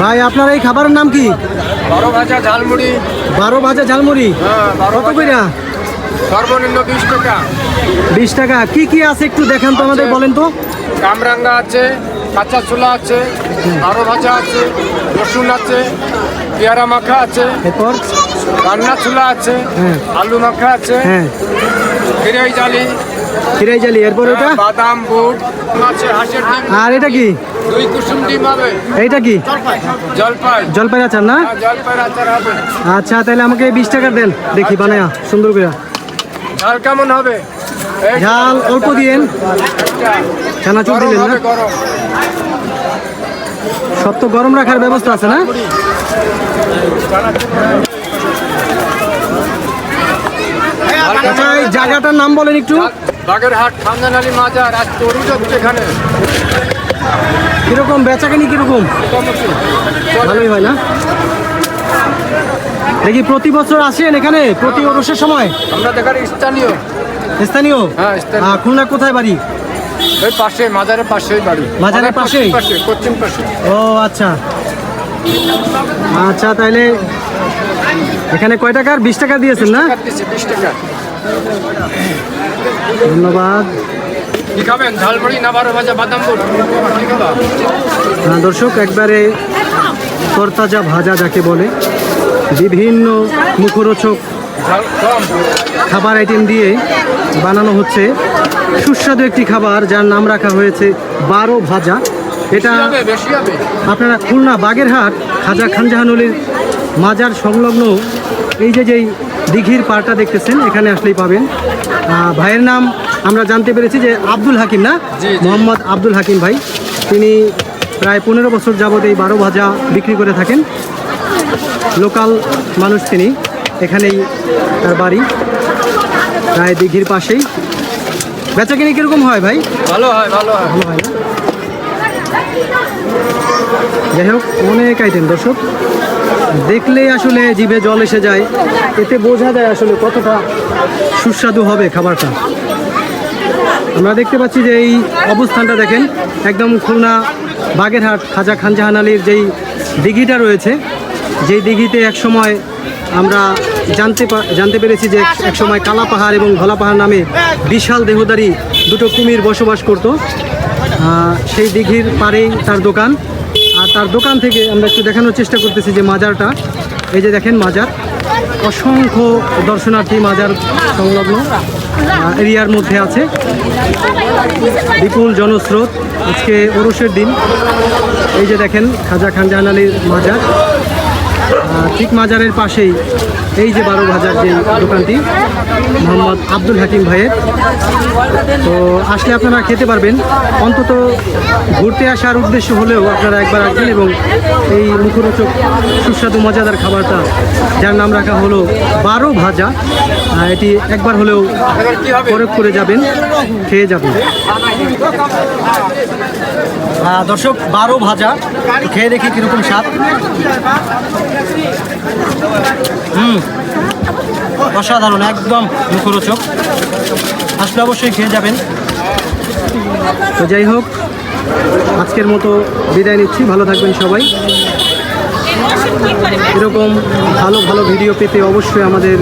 ভাই আপনার এই খাবারের নাম কি? বারো ভাজা ঝালমুড়ি। বারো ভাজা ঝালমুড়ি? হ্যাঁ কত কইরা? সর্বনিম্ন বিশ টাকা। বিশ টাকা। কি কি আছে একটু দেখান তো আমাদের বলেন তো। কামরাঙ্গা আছে কাঁচা ছোলা আছে বারো ভাজা আছে রসুন আছে পেয়ারা মাখা আছে এরপর? রান্না ছোলা আছে হ্যাঁ। আলু মাখা আছে হ্যাঁ। ফিরাই জালি খিরাই জালি এরপর এটা বাদাম বুট আর এটা কি? দুই কুসুম ডিম হবে। এইটা কি? জলপাই। জলপাই। আচার না? হ্যাঁ, জলপাই আচার হবে। আচ্ছা তাহলে আমাকে বিশ টাকা দেন। দেখি বানায়া সুন্দর করে ঝাল কেমন হবে? ঝাল অল্প দিয়েন। চানাচুর দিলেন না? সব তো গরম রাখার ব্যবস্থা আছে না? আচ্ছা এই জায়গাটার নাম বলেন একটু। বাগেরহাট খানজান আলী মাজার আজ তরুণ হচ্ছে এখানে কীরকম বেচাকেনি কীরকম? ভালোই হয় না? দেখি প্রতি বছর আসেন এখানে প্রতি ওরসের সময়? আমরা দেখার স্থানীয়। স্থানীয়? হ্যাঁ, স্থানীয়। খুলনা কোথায় বাড়ি? ওই পাশে মাজারের পাশেই বাড়ি। মাজারের? পাশে পশ্চিম পাশে। ও আচ্ছা। আচ্ছা তাইলে এখানে কয় টাকার? বিশ টাকা দিয়েছেন না? বিশ টাকা। ধন্যবাদ। আহ, দর্শক একবারে তরতাজা ভাজা যাকে বলে বিভিন্ন মুখরোচক খাবার আইটেম দিয়ে বানানো হচ্ছে। সুস্বাদু একটি খাবার যার নাম রাখা হয়েছে বারো ভাজা। এটা আপনারা খুলনা বাগেরহাট খাজা খানজাহানুলির মাজার সংলগ্ন এই যে যেই দিঘির পাড়টা দেখতেছেন এখানে আসলেই পাবেন। ভাইয়ের নাম আমরা জানতে পেরেছি যে আব্দুল হাকিম না। মোহাম্মদ আব্দুল হাকিম ভাই। তিনি প্রায় পনেরো বছর যাবৎ এই বারো ভাজা বিক্রি করে থাকেন। লোকাল মানুষ তিনি। এখানেই তার বাড়ি প্রায় দিঘির পাশেই। বেচা কিনে কীরকম হয় ভাই? ভালো হয় ভালো হয়। ভালো হয় যাই হোক অনেক আইটেম দর্শক। দেখলেই আসলে জিভে জল এসে যায়। এতে বোঝা যায় আসলে কতটা সুস্বাদু হবে খাবারটা। আমরা দেখতে পাচ্ছি যে এই অবস্থানটা দেখেন, একদম খুলনা বাগেরহাট খাজা খানজাহান আলীর যেই দিঘিটা রয়েছে, যেই দিঘিতে এক সময় আমরা জানতে জানতে পেরেছি যে এক- এক সময় কালা পাহাড় এবং ঘোলা পাহাড় নামে বিশাল দেহদারি দুটো কুমির বসবাস করত। সেই দিঘির পাড়েই তার দোকান। তার দোকান থেকে আমরা একটু দেখানোর চেষ্টা করতেছি যে মাজারটা। এই যে দেখেন মাজার। অসংখ্য দর্শনার্থী মাজার সংলগ্ন এরিয়ার মধ্যে আছে। বিপুল জনস্রোত আজকে ওরসের দিন। এই যে দেখেন খাজা খান জাহান আলীর মাজার। ঠিক মাজারের পাশেই এই যে বারো ভাজার যে দোকানটি, মোহাম্মদ আব্দুল হাকিম ভাইয়ের। তো আসলে আপনারা খেতে পারবেন। অন্তত ঘুরতে আসার উদ্দেশ্য হলেও আপনারা একবার আসবেন এবং এই মুখরোচক সুস্বাদু মজাদার খাবারটা যার নাম রাখা হলো বারো ভাজা। এটি একবার হলেও প্রয়োগ করে যাবেন, খেয়ে যাবেন। দর্শক, বারো ভাজা, খেয়ে দেখি কীরকম স্বাদ। অসাধারণ, একদম মুখরোচক। আসলে অবশ্যই খেয়ে যাবেন। তো যাই হোক, আজকের মতো বিদায় নিচ্ছি। ভালো থাকবেন সবাই। এরকম ভালো ভালো ভিডিও পেতে অবশ্যই আমাদের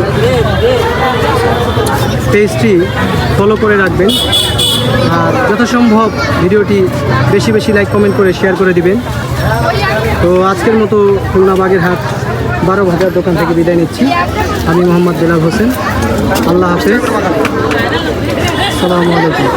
পেজটি ফলো করে রাখবেন। আর যথাসম্ভব ভিডিওটি বেশি বেশি লাইক, কমেন্ট করে শেয়ার করে দিবেন। তো আজকের মতো খুলনা বাগেরহাট বারো ভাজার দোকান থেকে বিদায় নিচ্ছি। আমি মোহাম্মদ বেলাল হোসেন। আল্লাহ হাফেজ। সালামু আলাইকুম।